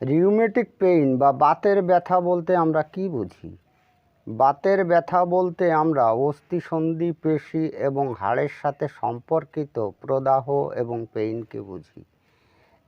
Rheumatic pain বা বাতের ব্যথা বলতে আমরা কি বুঝি? বাতের ব্যথা বলতে আমরা অস্থিসন্ধি পেশি এবং হাড়ের সাথে সম্পর্কিত প্রদাহ এবং পেইনকে বুঝি।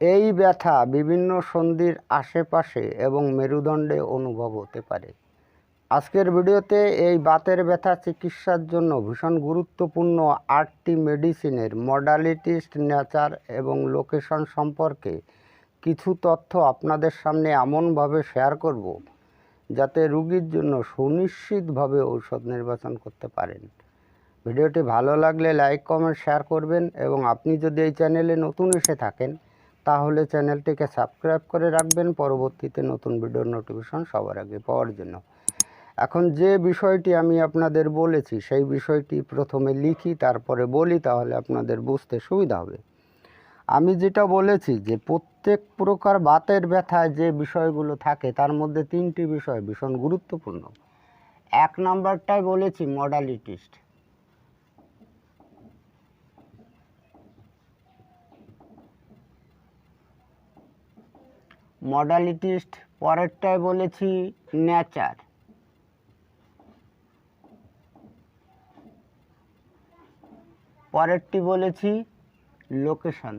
এই ব্যথা বিভিন্ন সন্ধির আশেপাশে এবং মেরুদণ্ডে অনুভব হতে পারে। আজকের ভিডিওতে এই বাতের ব্যথা চিকিৎসার জন্য ভীষণ গুরুত্বপূর্ণ আটটি মেডিসিনের মডালিটিস্ট নেচার এবং লোকেশন সম্পর্কে কিছু তথ্য আপনাদের সামনে এমনভাবে শেয়ার করব, যাতে রুগীর জন্য সুনিশ্চিতভাবে ঔষধ নির্বাচন করতে পারেন। ভিডিওটি ভালো লাগলে লাইক কমেন্ট শেয়ার করবেন এবং আপনি যদি এই চ্যানেলে নতুন এসে থাকেন, তাহলে চ্যানেলটিকে সাবস্ক্রাইব করে রাখবেন। পরবর্তীতে নতুন ভিডিওর নোটিফিকেশন সবার আগে পাওয়ার জন্য। এখন যে বিষয়টি আমি আপনাদের বলেছি, সেই বিষয়টি প্রথমে লিখি, তারপরে বলি, তাহলে আপনাদের বুঝতে সুবিধা হবে। আমি যেটা বলেছি যে প্রত্যেক প্রকার বাতের ব্যথায় যে বিষয়গুলো থাকে, তার মধ্যে তিনটি বিষয় ভীষণ গুরুত্বপূর্ণ। এক নম্বরটাই বলেছি মডালিটিস্ট মডালিটিস্ট পরেরটায় বলেছি নেচার পরেরটি বলেছি লোকেশন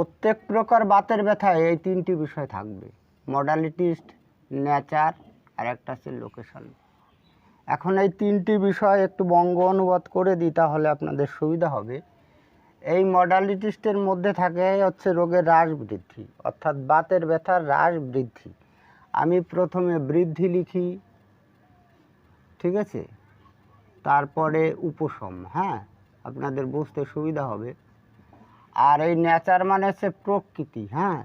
প্রত্যেক প্রকার বাতের ব্যথায় এই তিনটি বিষয় থাকবে। মডালিটিস্ট নেচার আর একটা হচ্ছে লোকেশন এখন এই তিনটি বিষয় একটু বঙ্গ অনুবাদ করে দিই, তাহলে আপনাদের সুবিধা হবে। এই মডালিটিস্টের মধ্যে থাকে হচ্ছে রোগের হ্রাস বৃদ্ধি, অর্থাৎ বাতের ব্যথার হ্রাস বৃদ্ধি। আমি প্রথমে বৃদ্ধি লিখি, ঠিক আছে? তারপরে উপশম হ্যাঁ? আপনাদের বুঝতে সুবিধা হবে। আর এই নেচার মানে হচ্ছে প্রকৃতি হ্যাঁ?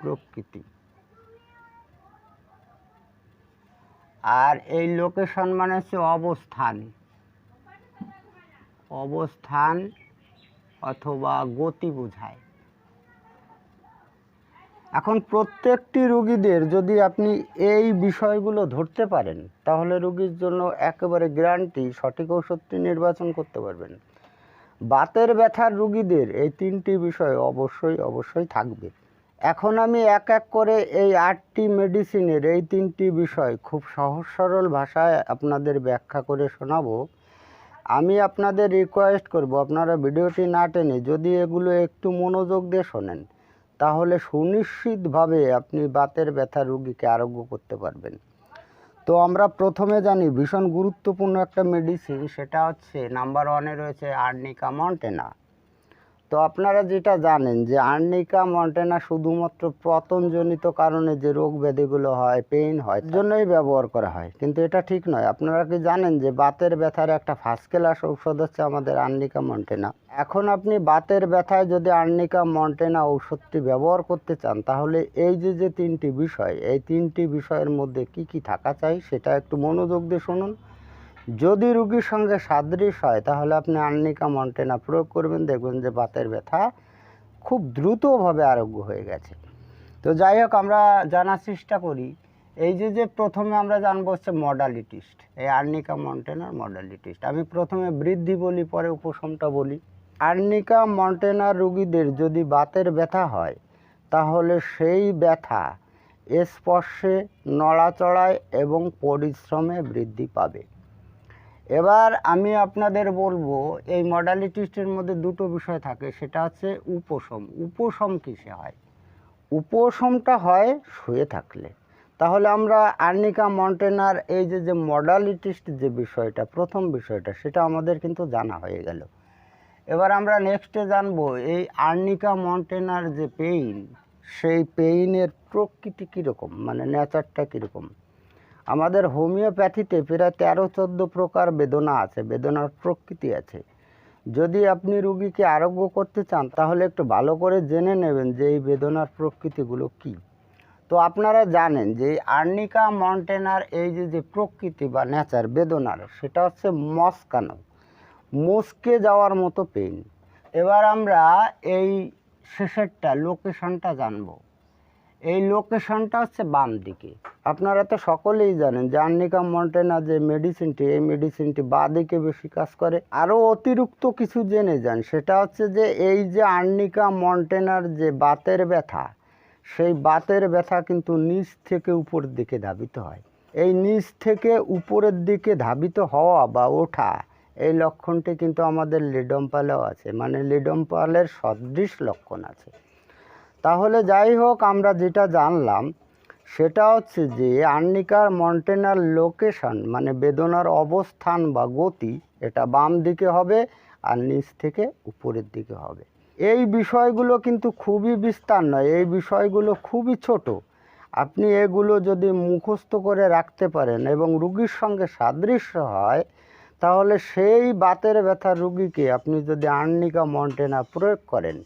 প্রকৃতি। আর এই লোকেশন মানে হচ্ছে অবস্থান। অবস্থান অথবা গতি বোঝায়। এখন প্রত্যেকটি রুগীদের যদি আপনি এই বিষয়গুলো ধরতে পারেন, তাহলে রুগীর জন্য একেবারে গ্যারান্টি সঠিক ওষুধটি নির্বাচন করতে পারবেন। বাতের ব্যথার রুগীদের এই তিনটি বিষয় অবশ্যই অবশ্যই থাকবে। এখন আমি এক এক করে এই আটটি মেডিসিনের এই তিনটি বিষয় খুব সহজ সরল ভাষায় আপনাদের ব্যাখ্যা করে শোনাবো। আমি আপনাদের রিকোয়েস্ট করব, আপনারা ভিডিওটি না টেনে যদি এগুলো একটু মনোযোগ দিয়ে শোনেন, তাহলে সুনিশ্চিতভাবে আপনি বাতের ব্যথা রুগীকে আরোগ্য করতে পারবেন। তো আমরা প্রথমে জানি ভীষণ গুরুত্বপূর্ণ একটা মেডিসিন সেটা হচ্ছে নাম্বার ওয়ানে রয়েছে আর্নিকা মন্টেনা তো আপনারা যেটা জানেন যে আর্নিকা মন্টেনা শুধুমাত্র পতনজনিত কারণে যে রোগ ব্যাধিগুলো হয় পেইন হয় জন্যই ব্যবহার করা হয়। কিন্তু এটা ঠিক নয়। আপনারা কি জানেন যে বাতের ব্যথার একটা ফার্স্ট ক্লাস ঔষধ হচ্ছে আমাদের আর্নিকা মন্টেনা। এখন আপনি বাতের ব্যথায় যদি আর্নিকা মন্টেনা ঔষধটি ব্যবহার করতে চান, তাহলে এই যে যে তিনটি বিষয়, এই তিনটি বিষয়ের মধ্যে কি কি থাকা চাই সেটা একটু মনোযোগ দিয়ে শুনুন। যদি রুগীর সঙ্গে সাদৃশ হয়, তাহলে আপনি আর্নিকা মন্টেনা প্রয়োগ করবেন। দেখবেন যে বাতের ব্যথা খুব দ্রুতভাবে আরোগ্য হয়ে গেছে। তো যাই হোক, আমরা জানার চেষ্টা করি। এই যে যে প্রথমে আমরা জানব হচ্ছে মডালিটিস্ট এই আর্নিকা মন্টেনার মডালিটিস্ট আমি প্রথমে বৃদ্ধি বলি, পরে উপশমটা বলি। আর্নিকা মন্টেনার রুগীদের যদি বাতের ব্যথা হয়, তাহলে সেই ব্যথা স্পর্শে, নড়াচড়ায় এবং পরিশ্রমে বৃদ্ধি পাবে। এবার আমি আপনাদের বলব, এই মডালিটিস্টের মধ্যে দুটো বিষয় থাকে, সেটা হচ্ছে উপশম। উপশম কিসে হয়? উপশমটা হয় শুয়ে থাকলে। তাহলে আমরা আর্নিকা মন্টেনার এই যে যে মডালিটিস্ট যে বিষয়টা, প্রথম বিষয়টা, সেটা আমাদের কিন্তু জানা হয়ে গেল। এবার আমরা নেক্সটে জানব, এই আর্নিকা মন্টেনার যে পেইন সেই পেইনের প্রকৃতি কীরকম? মানে নেচারটা কীরকম? আমাদের হোমিওপ্যাথিতে প্রায় তেরো চোদ্দ প্রকার বেদনা আছে, বেদনার প্রকৃতি আছে। যদি আপনি রুগীকে আরোগ্য করতে চান, তাহলে একটু ভালো করে জেনে নেবেন যে এই বেদনার প্রকৃতিগুলো কী। তো আপনারা জানেন যে আর্নিকা মন্টেনার এই যে যে প্রকৃতি বা নেচার বেদনার, সেটা হচ্ছে মস্কানো। মস্কে যাওয়ার মতো পেইন। এবার আমরা এই শেষেরটা লোকেশনটা জানব। এই লোকেশনটা হচ্ছে বাম দিকে আপনারা তো সকলেই জানেন যে আর্নিকা মন্টেনা যে মেডিসিনটি, এই মেডিসিনটি বা দিকে বেশি কাজ করে। আরও অতিরিক্ত কিছু জেনে যান। সেটা হচ্ছে যে এই যে আর্নিকা মন্টেনার যে বাতের ব্যথা, সেই বাতের ব্যথা কিন্তু নিচ থেকে উপরের দিকে ধাবিত হয়। এই নিচ থেকে উপরের দিকে ধাবিত হওয়া বা ওঠা, এই লক্ষণটি কিন্তু আমাদের লিডম্পালেও আছে। মানে লিডম্পালের সদৃশ লক্ষণ আছে। তাহলে যাই হোক, আমরা যেটা জানলাম সেটা হচ্ছে যে আর্নিকার মন্টেনার লোকেশন মানে বেদনার অবস্থান বা গতি, এটা বাম দিকে হবে আর নিচ থেকে উপরের দিকে হবে। এই বিষয়গুলো কিন্তু খুবই বিস্তার নয়, এই বিষয়গুলো খুবই ছোট। আপনি এগুলো যদি মুখস্থ করে রাখতে পারেন এবং রুগীর সঙ্গে সাদৃশ্য হয়, তাহলে সেই বাতের ব্যথা রুগীকে আপনি যদি আর্নিকা মন্টেনা প্রয়োগ করেন,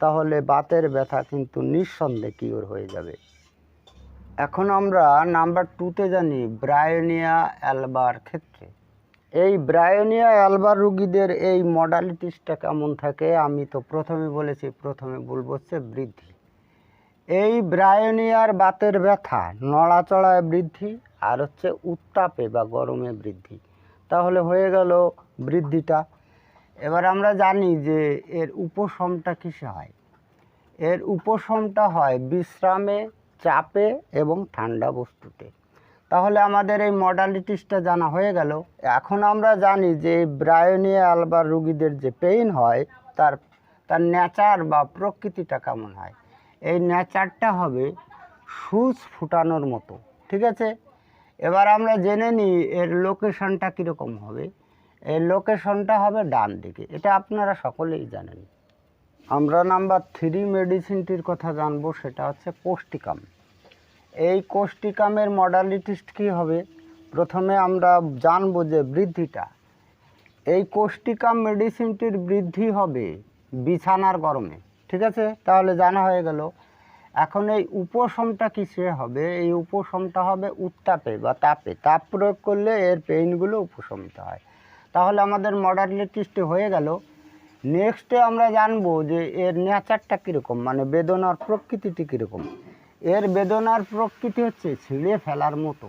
তাহলে বাতের ব্যথা কিন্তু নিঃসন্দেহে কিওর হয়ে যাবে। এখন আমরা নাম্বার টুতে জানি ব্রায়োনিয়া অ্যালবার ক্ষেত্রে। এই ব্রায়োনিয়া অ্যালবার রুগীদের এই মডালিটিসটা কেমন থাকে? আমি তো প্রথমে বলেছি, প্রথমে বলব হচ্ছে বৃদ্ধি। এই ব্রায়োনিয়ার বাতের ব্যথা নড়াচড়ায় বৃদ্ধি আর হচ্ছে উত্তাপে বা গরমে বৃদ্ধি। তাহলে হয়ে গেল বৃদ্ধিটা। এবার আমরা জানি যে এর উপশমটা কিসে হয়? এর উপশমটা হয় বিশ্রামে চাপে এবং ঠান্ডা বস্তুতে। তাহলে আমাদের এই মডালিটিসটা জানা হয়ে গেল। এখন আমরা জানি যে ব্রায়োনিয়া আলবার রুগীদের যে পেইন হয়, তার তার ন্যাচার বা প্রকৃতিটা কেমন হয়? এই ন্যাচারটা হবে সুচ ফুটানোর মতো, ঠিক আছে? এবার আমরা জেনে নিই এর লোকেশনটা কীরকম হবে। এর লোকেশনটা হবে ডান দিকে। এটা আপনারা সকলেই জানেন। আমরা নাম্বার থ্রি মেডিসিনটির কথা জানব, সেটা হচ্ছে কোষ্টিকাম। এই কোষ্টিকামের মডালিটিস কী হবে? প্রথমে আমরা জানব যে বৃদ্ধিটা। এই কোষ্টিকাম মেডিসিনটির বৃদ্ধি হবে বিছানার গরমে, ঠিক আছে? তাহলে জানা হয়ে গেল। এখন এই উপশমটা কিসে হবে? এই উপশমটা হবে উত্তাপে বা তাপে। তাপ প্রয়োগ করলে এর পেইনগুলো উপশমিত হয়। তাহলে আমাদের মডালিটিসটি হয়ে গেল। নেক্সটে আমরা জানব যে এর নেচারটা কীরকম মানে বেদনার প্রকৃতিটি কীরকম। এর বেদনার প্রকৃতি হচ্ছে ছিঁড়ে ফেলার মতো।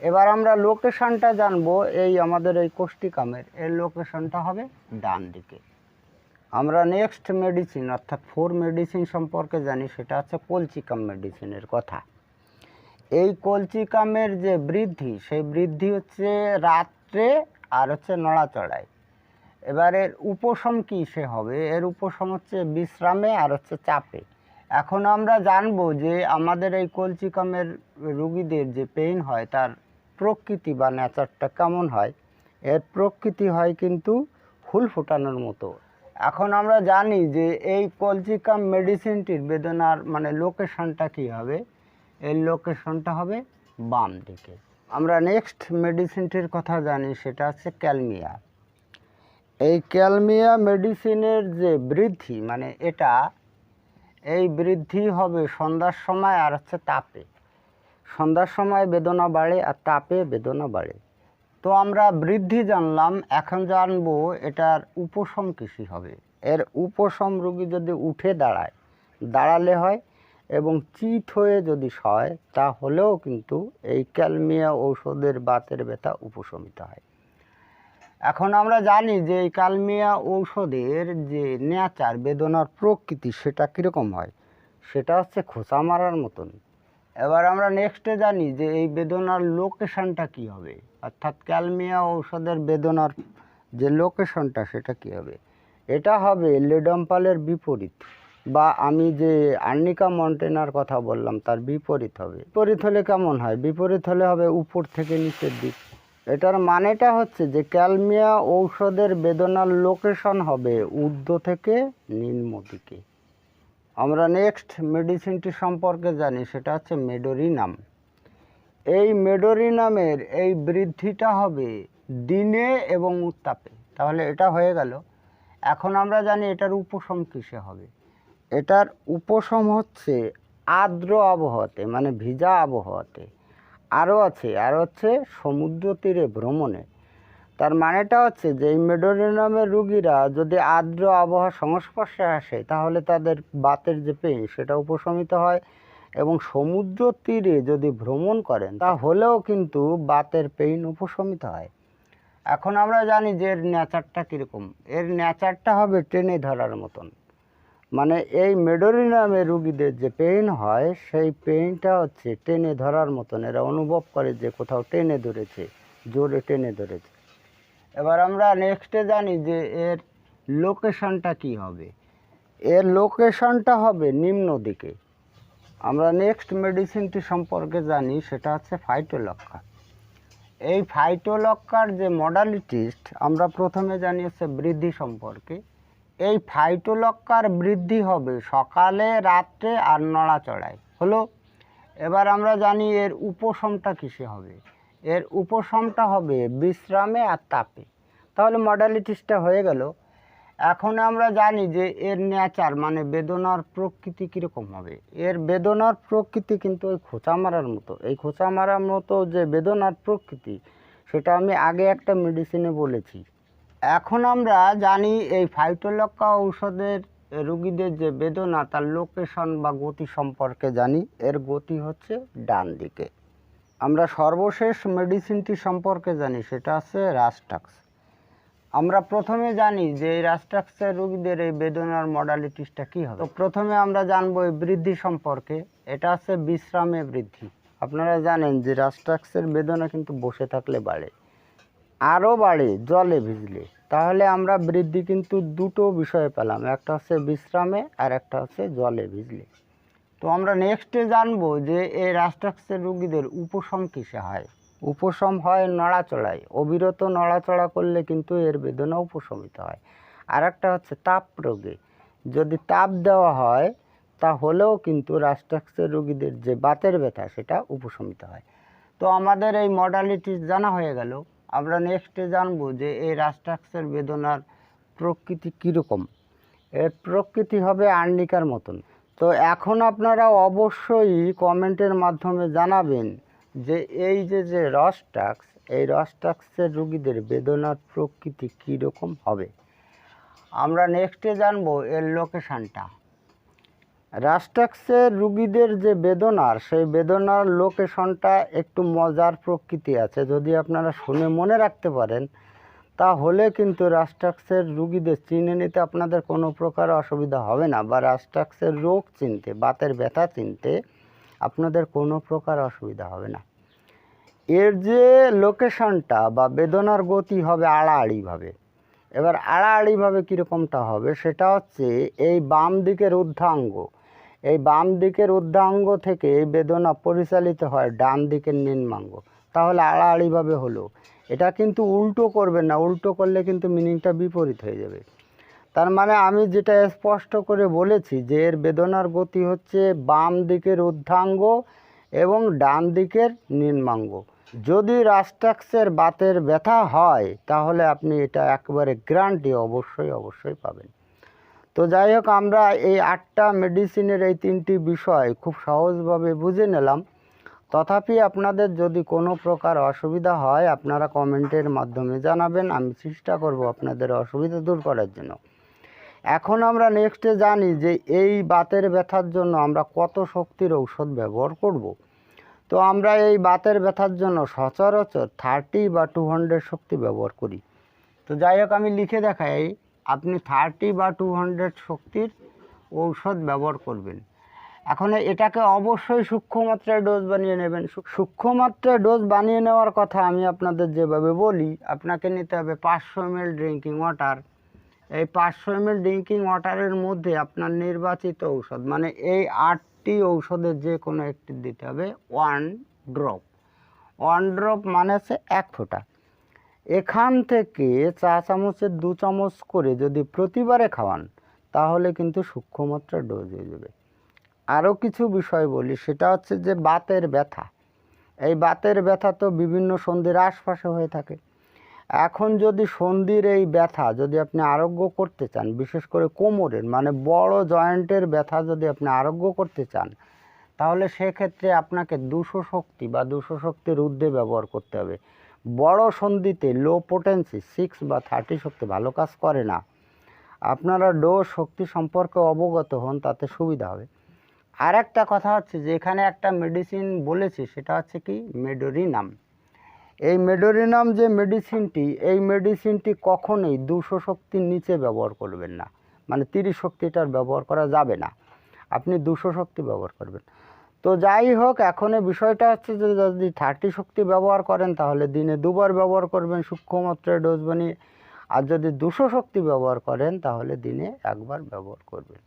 এবার আমরা লোকেশনটা জানব এই আমাদের এই কোষ্টিকামের এর লোকেশনটা হবে ডান দিকে। আমরা নেক্সট মেডিসিন অর্থাৎ ফোর মেডিসিন সম্পর্কে জানি, সেটা হচ্ছে কলচিকাম মেডিসিনের কথা। এই কলচিকামের যে বৃদ্ধি, সেই বৃদ্ধি হচ্ছে রাত্রে আর হচ্ছে নড়াচড়ায়। এবার এর উপশম কী সে হবে? এর উপশম হচ্ছে বিশ্রামে আর হচ্ছে চাপে। এখন আমরা জানব যে আমাদের এই কলচিকামের রুগীদের যে পেইন হয়, তার প্রকৃতি বা নেচারটা কেমন হয়? এর প্রকৃতি হয় কিন্তু ফুল ফোটানোর মতো। এখন আমরা জানি যে এই কলচিকাম মেডিসিনটির বেদনার মানে লোকেশনটা কী হবে? এর লোকেশনটা হবে বাম দিকে আমরা নেক্সট মেডিসিনটির কথা জানি, সেটা হচ্ছে ক্যালমিয়া। এই ক্যালমিয়া মেডিসিনের যে বৃদ্ধি মানে এটা, এই বৃদ্ধি হবে সন্ধ্যার সময় আর হচ্ছে তাপে। সন্ধ্যার সময় বেদনা বাড়ে আর তাপে বেদনা বাড়ে। তো আমরা বৃদ্ধি জানলাম, এখন জানব এটার উপশম কৃষি হবে। এর উপশম রোগী যদি উঠে দাঁড়ায়, দাঁড়ালে হয় এবং চিত হয়ে যদি সয়, তাহলেও কিন্তু এই ক্যালমিয়া ঔষধের বাতের ব্যথা উপশমিত হয়। এখন আমরা জানি যে এই কালমিয়া ঔষধের যে নেচার, বেদনার প্রকৃতি, সেটা কীরকম হয়? সেটা হচ্ছে খোসা মারার মতন। এবার আমরা নেক্সটে জানি যে এই বেদনার লোকেশনটা কী হবে? অর্থাৎ ক্যালমিয়া ঔষধের বেদনার যে লোকেশনটা সেটা কী হবে? এটা হবে লেডম্পালের বিপরীত, বা আমি যে আর্নিকা মন্টেনার কথা বললাম, তার বিপরীত হবে। বিপরীত হলে কেমন হয়? বিপরীত হলে হবে উপর থেকে নিচের দিক। এটার মানেটা হচ্ছে যে ক্যালমিয়া ঔষধের বেদনার লোকেশন হবে ঊর্ধ্ব থেকে নিম্ন দিকে। আমরা নেক্সট মেডিসিনটি সম্পর্কে জানি, সেটা হচ্ছে মেডোরিনাম। এই মেডোরিনামের এই বৃদ্ধিটা হবে দিনে এবং উত্তাপে। তাহলে এটা হয়ে গেল। এখন আমরা জানি এটার উপশম কিসে হবে। এটার উপশম হচ্ছে আর্দ্র আবহাওয়াতে মানে ভিজা আবহাওয়াতে। আরও আছে, আর হচ্ছে সমুদ্র তীরে ভ্রমণে। তার মানেটা হচ্ছে যে, এই মেডোরিনামের রুগীরা যদি আর্দ্র আবহাওয়ার সংস্পর্শে আসে, তাহলে তাদের বাতের যে পেইন সেটা উপশমিত হয় এবং সমুদ্র তীরে যদি ভ্রমণ করেন, তাহলেও কিন্তু বাতের পেইন উপশমিত হয়। এখন আমরা জানি যে এর নেচারটা কীরকম। এর নেচারটা হবে টেনে ধরার মতন। মানে এই মেডোরিনামে রুগীদের যে পেইন হয়, সেই পেইনটা হচ্ছে টেনে ধরার মতন। এরা অনুভব করে যে কোথাও টেনে ধরেছে, জোরে টেনে ধরেছে। এবার আমরা নেক্সটে জানি যে এর লোকেশনটা কি হবে। এর লোকেশনটা হবে নিম্ন দিকে। আমরা নেক্সট মেডিসিনটি সম্পর্কে জানি, সেটা হচ্ছে ফাইটোলক্কা এই ফাইটোলক্কার যে মডালিটিস্ট আমরা প্রথমে জানি হচ্ছে বৃদ্ধি সম্পর্কে। এই ফাইটোলক্কার বৃদ্ধি হবে সকালে, রাত্রে আর নড়াচড়ায়। হলো? এবার আমরা জানি এর উপশমটা কিসে হবে? এর উপশমটা হবে বিশ্রামে আর তাপে। তাহলে মডালিটিসটা হয়ে গেল। এখন আমরা জানি যে এর নেচার মানে বেদনার প্রকৃতি কীরকম হবে? এর বেদনার প্রকৃতি কিন্তু ওই খোঁচা মারার মতো। এই খোঁচা মারার মতো যে বেদনার প্রকৃতি, সেটা আমি আগে একটা মেডিসিনে বলেছি। এখন আমরা জানি এই ফাইটোলক্কা ঔষধের রুগীদের যে বেদনা, তার লোকেশন বা গতি সম্পর্কে জানি। এর গতি হচ্ছে ডান দিকে। আমরা সর্বশেষ মেডিসিনটি সম্পর্কে জানি, সেটা হচ্ছে রাস্টাক্স আমরা প্রথমে জানি যে এই রাস্ট্রাক্সের রোগীদের এই বেদনার মডালিটিসটা কী হবে। তো প্রথমে আমরা জানব এই বৃদ্ধি সম্পর্কে। এটা হচ্ছে বিশ্রামে বৃদ্ধি। আপনারা জানেন যে রাস্ট্রাক্সের বেদনা কিন্তু বসে থাকলে বাড়ে। আরও বাড়ে, জলে ভিজলে। তাহলে আমরা বৃদ্ধি কিন্তু দুটো বিষয়ে পেলাম, একটা হচ্ছে বিশ্রামে আর একটা হচ্ছে জলে ভিজলে। তো আমরা নেক্সটে জানব যে এই রাস্ট্রাক্সের রুগীদের উপশম কিসে হয়? উপশম হয় নড়াচড়ায়। অবিরত নড়াচড়া করলে কিন্তু এর বেদনা উপশমিত হয়। আর একটা হচ্ছে তাপ রোগে। যদি তাপ দেওয়া হয়, তাহলেও কিন্তু রাস্ট্রাক্সের রোগীদের যে বাতের ব্যথা, সেটা উপশমিত হয়। তো আমাদের এই মডালিটিস জানা হয়ে গেল। আমরা নেক্সটে জানব যে এই রাস্ট্রাক্সের বেদনার প্রকৃতি কীরকম? এর প্রকৃতি হবে আর্নিকার মতন। তো এখন আপনারা অবশ্যই কমেন্টের মাধ্যমে জানাবেন যে এই যে যে রসটাক্স এই রসটাক্সের রুগীদের বেদনার প্রকৃতি কীরকম হবে? আমরা নেক্সটে জানব এর লোকেশানটা রাস্টাক্সের রুগীদের যে বেদনার, সেই বেদনার লোকেশনটা একটু মজার প্রকৃতি আছে। যদি আপনারা শুনে মনে রাখতে পারেন, তাহলে কিন্তু রাস্টাক্সের রুগীদের চিনে নিতে আপনাদের কোনো প্রকার অসুবিধা হবে না বা রাস্টাক্সের রোগ চিনতে, বাতের ব্যথা চিনতে আপনাদের কোনো প্রকার অসুবিধা হবে না। এর যে লোকেশনটা বা বেদনার গতি হবে আড়াআড়িভাবে। এবার আড়াআড়িভাবে কীরকমটা হবে, সেটা হচ্ছে এই বাম দিকের ঊর্ধ্বাঙ্গ এই বাম দিকের ঊর্ধ্বাঙ্গ থেকে এই বেদনা পরিচালিত হয়, ডান দিকের নিম্নাঙ্গ। তাহলে আড়াআড়িভাবে হলো। এটা কিন্তু উল্টো করবেন না, উল্টো করলে কিন্তু মিনিংটা বিপরীত হয়ে যাবে। তার মানে আমি যেটা স্পষ্ট করে বলেছি যে এর বেদনার গতি হচ্ছে বাম দিকের ঊর্ধ্বাঙ্গ এবং ডান দিকের নিম্নাঙ্গ। যদি রাস্টাক্সের বাতের ব্যথা হয়, তাহলে আপনি এটা একবারে গ্যারান্টি অবশ্যই অবশ্যই পাবেন। তো যাই হোক, আমরা এই আটটা মেডিসিনের এই তিনটি বিষয় খুব সহজভাবে বুঝে নিলাম। তথাপি আপনাদের যদি কোনো প্রকার অসুবিধা হয়, আপনারা কমেন্টের মাধ্যমে জানাবেন, আমি চেষ্টা করব আপনাদের অসুবিধা দূর করার জন্য। এখন আমরা নেক্সটে জানি যে এই বাতের ব্যথার জন্য আমরা কত শক্তির ঔষধ ব্যবহার করব। তো আমরা এই বাতের ব্যথার জন্য সচরাচর থার্টি বা টু হান্ড্রেড শক্তি ব্যবহার করি। তো যাই হোক, আমি লিখে দেখাই। আপনি থার্টি বা টু হান্ড্রেড শক্তির ঔষধ ব্যবহার করবেন। এখন এটাকে অবশ্যই সূক্ষ্ম মাত্রায় ডোজ বানিয়ে নেবেন। সূ- সূক্ষ্ম মাত্রায় ডোজ বানিয়ে নেওয়ার কথা আমি আপনাদের যেভাবে বলি, আপনাকে নিতে হবে পাঁচশো এম এল ড্রিঙ্কিং ওয়াটার এই পাঁচশো এম এল ড্রিঙ্কিং ওয়াটারের মধ্যে আপনার নির্বাচিত ঔষধ মানে এই আটটি ঔষধের যে কোনো একটি দিতে হবে ওয়ান ড্রপ ওয়ান ড্রপ মানে হচ্ছে এক ফোঁটা। এখান থেকে চা চামচের দু চামচ করে যদি প্রতিবারে খাওয়ান, তাহলে কিন্তু সূক্ষ্মমাত্রা ডোজ হয়ে যাবে। আরও কিছু বিষয় বলি, সেটা হচ্ছে যে বাতের ব্যথা। এই বাতের ব্যথা তো বিভিন্ন সন্ধির আশপাশে হয়ে থাকে। এখন যদি সন্ধির এই ব্যথা যদি আপনি আরোগ্য করতে চান, বিশেষ করে কোমরের মানে বড় জয়েন্টের ব্যথা যদি আপনি আরোগ্য করতে চান, তাহলে সেক্ষেত্রে আপনাকে দুশো শক্তি বা দুশো শক্তির ঊর্ধ্বে ব্যবহার করতে হবে। বড় সন্ধিতে লো পোটেন্সি সিক্স বা থার্টি শক্তি ভালো কাজ করে না। আপনারা ডো শক্তি সম্পর্কে অবগত হন, তাতে সুবিধা হবে। আর একটা কথা হচ্ছে যে, এখানে একটা মেডিসিন বলেছে, সেটা হচ্ছে কি? মেডোরিনাম। এই মেডোরিনাম যে মেডিসিনটি এই মেডিসিনটি কখনোই দুশো শক্তির নিচে ব্যবহার করবেন না। মানে তিরিশ শক্তিটার ব্যবহার করা যাবে না। আপনি দুশো শক্তি ব্যবহার করবেন। তো যাই হোক, এখন বিষয়টা হচ্ছে যে যদি থার্টি শক্তি ব্যবহার করেন, তাহলে দিনে দুবার ব্যবহার করবেন সূক্ষ্ম মাত্রায় ডোজ বানিয়ে। আর যদি দুশো শক্তি ব্যবহার করেন, তাহলে দিনে একবার ব্যবহার করবেন।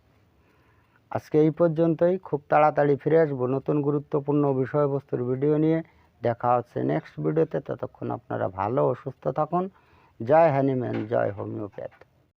আজকে এই পর্যন্তই, খুব তাড়াতাড়ি ফিরে আসব নতুন গুরুত্বপূর্ণ বিষয়বস্তুর ভিডিও নিয়ে। দেখা হচ্ছে নেক্সট ভিডিওতে ততক্ষণ আপনারা ভালো ও সুস্থ থাকুন। জয় হ্যানিম্যান জয় হোমিওপ্যাথ।